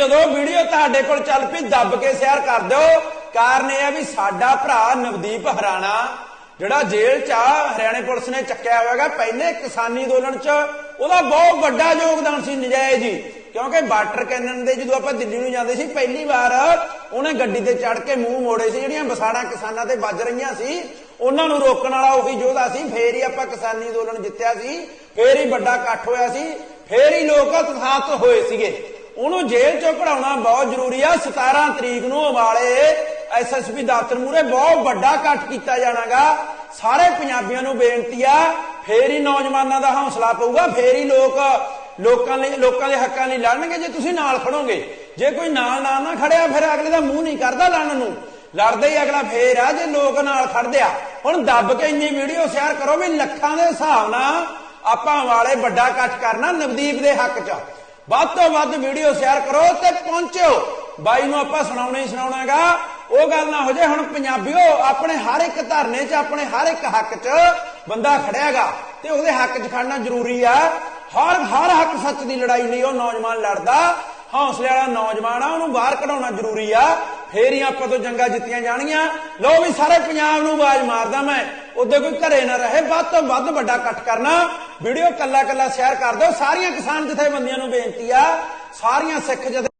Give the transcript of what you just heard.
ਜਦੋਂ ਵੀਡੀਓ ਤੁਹਾਡੇ ਕੋਲ ਚੱਲ ਪਈ, ਦੱਬ ਕੇ ਸ਼ੇਅਰ ਕਰ ਦਿਓ। ਕਾਰਨ ਇਹ ਆ ਵੀ ਸਾਡਾ ਭਰਾ ਨਵਦੀਪ ਹਰਾਣਾ, ਜਿਹੜਾ ਜੇਲ੍ਹ 'ਚ ਆ, ਹਰਿਆਣੇ ਪੁਲਿਸ ਨੇ ਚੱਕਿਆ ਹੋਇਆਗਾ ਪਹਿਲੇ ਕਿਸਾਨੀ ਅੰਦੋਲਨ 'ਚ, ਉਹਦਾ ਬਹੁਤ ਵੱਡਾ ਯੋਗਦਾਨ ਸੀ ਨਜਾਇਜ਼ ਹੀ। ਕਿਉਂਕਿ ਵਾਟਰ ਕੈਨਨ ਦੇ ਜਦੋਂ ਆਪਾਂ ਦਿੱਲੀ ਨੂੰ ਜਾਂਦੇ ਸੀ, ਪਹਿਲੀ ਵਾਰ ਉਹਨੇ ਗੱਡੀ ਤੇ ਚੜ ਕੇ ਮੂੰਹ ਮੋੜੇ ਸੀ, ਜਿਹੜੀਆਂ ਬਸਾੜਾ ਕਿਸਾਨਾਂ ਤੇ ਵੱਜ ਰਹੀਆਂ ਸੀ, ਉਹਨਾਂ ਨੂੰ ਰੋਕਣ ਵਾਲਾ ਉਹੀ ਯੋਧਾ ਸੀ। ਫੇਰ ਹੀ ਆਪਾਂ ਕਿਸਾਨੀ ਅੰਦੋਲਨ ਜਿੱਤਿਆ ਸੀ, ਫੇਰ ਹੀ ਵੱਡਾ ਇਕੱਠ ਹੋਇਆ ਸੀ, ਫੇਰ ਹੀ ਲੋਕ ਤਥਾਤ ਹੋਏ ਸੀਗੇ। ਉਹਨੂੰ ਜੇਲ੍ਹ ਚੋਂ ਕਢਾਉਣਾ ਬਹੁਤ ਜ਼ਰੂਰੀ ਆ। 17 ਤਰੀਕ ਨੂੰ ਉਬਾਲੇ ਐਸਐਸਪੀ ਦਫ਼ਤਰ ਮੂਰੇ ਬਹੁਤ ਵੱਡਾ ਇਕੱਠ ਕੀਤਾ ਜਾਣਾਗਾ। ਸਾਰੇ ਪੰਜਾਬੀਆਂ ਨੂੰ ਬੇਨਤੀ ਆ, ਫੇਰ ਹੀ ਨੌਜਵਾਨਾਂ ਦਾ ਹੌਸਲਾ ਪਊਗਾ, ਫੇਰ ਹੀ ਲੋਕ ਲੋਕਾਂ ਲਈ ਲੋਕਾਂ ਦੇ ਹੱਕਾਂ ਲਈ ਲੜਨਗੇ। ਜੇ ਤੁਸੀਂ ਨਾਲ ਖੜੋਗੇ, ਜੇ ਕੋਈ ਨਾਲ ਨਾਲ ਨਾ ਖੜਿਆ, ਫਿਰ ਅਗਲੇ ਦਾ ਮੂੰਹ ਨਹੀਂ ਕਰਦਾ ਲੜਨ ਨੂੰ। ਲੜਦਾ ਹੀ ਅਗਲਾ ਫੇਰ ਆ, ਜੇ ਲੋਕ ਨਾਲ ਖੜਦੇ ਆ। ਹੁਣ ਦੱਬ ਕੇ ਇੰਨੀ ਵੀਡੀਓ ਸ਼ੇਅਰ ਕਰੋ ਵੀ ਲੱਖਾਂ ਦੇ ਹਿਸਾਬ ਨਾਲ ਆਪਾਂ ਵਾਲੇ ਵੱਡਾ ਇਕੱਠ ਕਰਨਾ ਨਵਦੀਪ ਦੇ ਹੱਕ 'ਚ। ਵੱਧ ਤੋਂ ਵੱਧ ਵੀਡੀਓ ਸ਼ੇਅਰ ਕਰੋ ਤੇ ਪਹੁੰਚਿਓ। ਬਾਈ ਨੂੰ ਆਪਾਂ ਸੁਣਾਉਣਾ ਹੀ ਸੁਣਾਉਣਾਗਾ ਉਹ ਗੱਲ ਨਾ ਹੋ ਜਾਏ, ਹੁਣ ਪੰਜਾਬੀਓ, ਆਪਣੇ ਹਰ ਇੱਕ ਧਰਨੇ 'ਚ, ਆਪਣੇ ਹਰ ਇੱਕ ਹੱਕ 'ਚ ਬੰਦਾ ਖੜਿਆਗਾ ਤੇ ਉਹਦੇ ਹੱਕ 'ਚ ਖੜਨਾ ਜ਼ਰੂਰੀ ਆ। ਹਰ ਹਰ ਹੱਕ ਸੱਚ ਦੀ ਲੜਾਈ ਲਈ ਉਹ ਨੌਜਵਾਨ ਲੜਦਾ। ਹੌਸਲੇ ਵਾਲਾ ਨੌਜਵਾਨ ਆ, ਉਹਨੂੰ ਬਾਹਰ ਕਢਾਉਣਾ ਜ਼ਰੂਰੀ ਆ। ਫੇਰ ਹੀ ਆਪਾਂ ਤੋਂ ਜੰਗਾਂ ਜਿੱਤੀਆਂ ਜਾਣਗੀਆਂ। ਲੋ ਵੀ ਸਾਰੇ ਪੰਜਾਬ ਨੂੰ ਆਵਾਜ਼ ਮਾਰਦਾ ਮੈਂ। ਉਹਦੇ ਕੋਈ ਘਰੇ ਨਾ ਰਹੇ, ਵੱਧ ਤੋਂ ਵੱਧ ਵੱਡਾ ਇਕੱਠ ਕਰਨਾ। ਵੀਡੀਓ ਕੱਲਾ ਕੱਲਾ ਸ਼ੇਅਰ ਕਰ ਦਿਓ। ਸਾਰੀਆਂ ਕਿਸਾਨ ਜਥੇਬੰਦੀਆਂ ਨੂੰ ਬੇਨਤੀ ਆ, ਸਾਰੀਆਂ ਸਿੱਖ ਜਥੇ